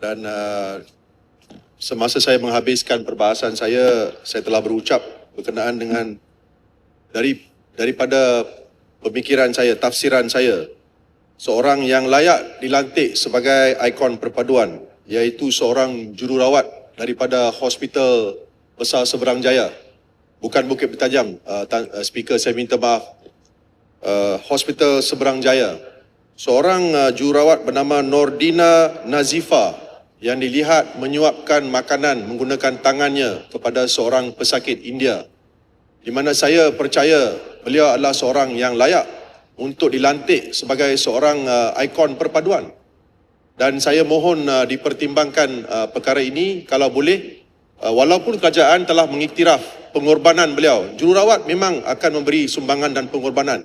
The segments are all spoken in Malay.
dan uh, semasa saya menghabiskan perbahasan saya, saya telah berucap berkenaan dengan dari daripada pemikiran saya, tafsiran saya, seorang yang layak dilantik sebagai ikon perpaduan iaitu seorang jururawat daripada Hospital Besar Seberang Jaya. Bukan Bukit Bertajam, uh, uh, speaker saya minta maaf. Uh, Hospital Seberang Jaya. Seorang uh, jururawat bernama Nordina Nazifa yang dilihat menyuapkan makanan menggunakan tangannya kepada seorang pesakit India. Di mana saya percaya beliau adalah seorang yang layak untuk dilantik sebagai seorang uh, ikon perpaduan. Dan saya mohon uh, dipertimbangkan uh, perkara ini kalau boleh uh, walaupun kerajaan telah mengiktiraf pengorbanan beliau. Jururawat memang akan memberi sumbangan dan pengorbanan.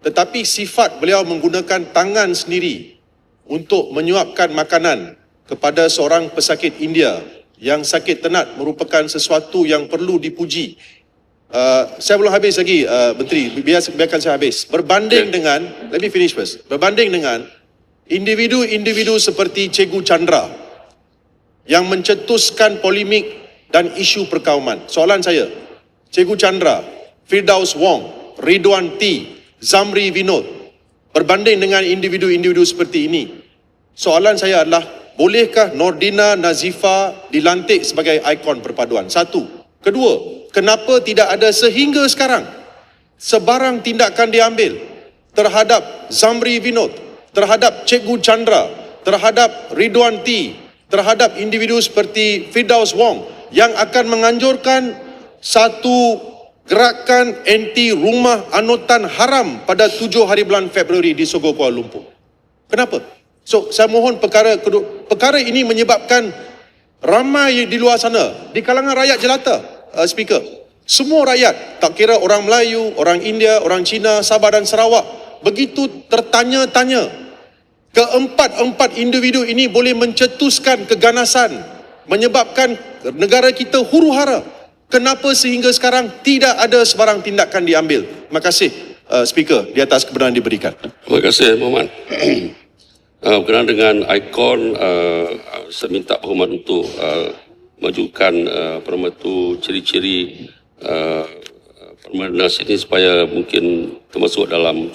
Tetapi sifat beliau menggunakan tangan sendiri untuk menyuapkan makanan kepada seorang pesakit India yang sakit tenat merupakan sesuatu yang perlu dipuji. Uh, saya belum habis lagi, uh, Menteri. Biar, biarkan saya habis. Berbanding Okay. dengan, let me finish first. Berbanding dengan individu-individu seperti Cikgu Chandra yang mencetuskan polemik dan isu perkauman. Soalan saya, Cikgu Chandra, Firdaus Wong, Ridwan T, Zamri Vinod, berbanding dengan individu-individu seperti ini, soalan saya adalah, bolehkah Nordina Nazifa dilantik sebagai ikon perpaduan? Satu. Kedua, kenapa tidak ada sehingga sekarang sebarang tindakan diambil terhadap Zamri Vinod, terhadap Cikgu Chandra, terhadap Ridwan T, terhadap individu seperti Firdaus Wong yang akan menganjurkan satu gerakan anti rumah anutan haram pada 7 hari bulan Februari di Sogo Kuala Lumpur. Kenapa? So saya mohon perkara perkara ini menyebabkan ramai di luar sana di kalangan rakyat jelata uh, speaker. Semua rakyat tak kira orang Melayu, orang India, orang Cina, Sabah dan Sarawak begitu tertanya-tanya keempat-empat individu ini boleh mencetuskan keganasan menyebabkan negara kita huru-hara. Kenapa sehingga sekarang tidak ada sebarang tindakan diambil? Terima kasih uh, speaker di atas kebenaran diberikan. Terima kasih Muhammad. uh, berkenaan dengan ikon, uh, saya minta hormat untuk uh, majukan uh, apa nama tu ciri-ciri uh, permanent ini supaya mungkin termasuk dalam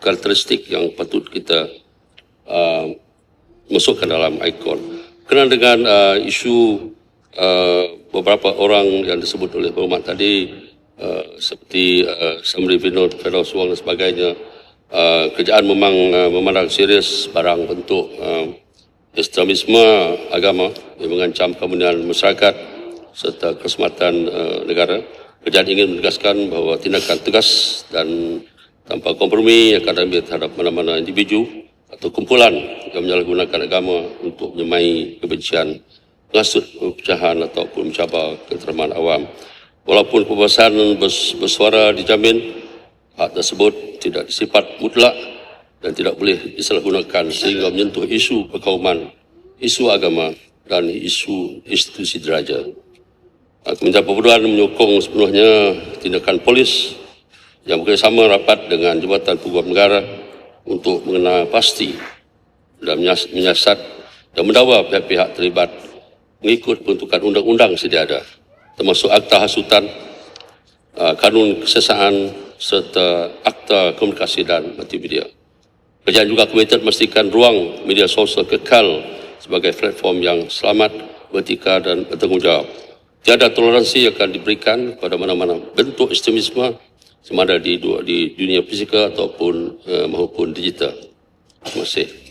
karakteristik yang patut kita uh, masukkan dalam ikon. Berkenaan dengan uh, isu uh, beberapa orang yang disebut oleh Berhormat tadi uh, seperti uh, Samri Vinod, Firdaus Wang dan sebagainya, uh, kerajaan memang uh, memandang serius barang bentuk uh, ekstremisme agama yang mengancam keamanan masyarakat serta keselamatan uh, negara. Kerajaan ingin menegaskan bahawa tindakan tegas dan tanpa kompromi akan diambil terhadap mana-mana individu atau kumpulan yang menyalahgunakan agama untuk menyemai kebencian, mengasut perpecahan ataupun mencabar keteraman awam. Walaupun kebebasan bers- bersuara dijamin, hak tersebut tidak bersifat mutlak dan tidak boleh disalahgunakan sehingga menyentuh isu perkauman, isu agama dan isu institusi diraja. Ah, Kementerian Perpaduan menyokong sepenuhnya tindakan polis yang bekerjasama rapat dengan Jabatan Peguam Negara untuk mengenal pasti dan menyiasat dan mendakwa pihak-pihak terlibat mengikut peruntukan undang-undang sedia ada termasuk Akta Hasutan, ah, Kanun Kesesaan serta Akta Komunikasi dan Multimedia. Kerajaan juga komited memastikan ruang media sosial kekal sebagai platform yang selamat, beretika dan bertanggungjawab. Tiada toleransi akan diberikan kepada mana-mana bentuk ekstremisme sama ada di, di dunia fizikal ataupun uh, maupun digital. Terima kasih.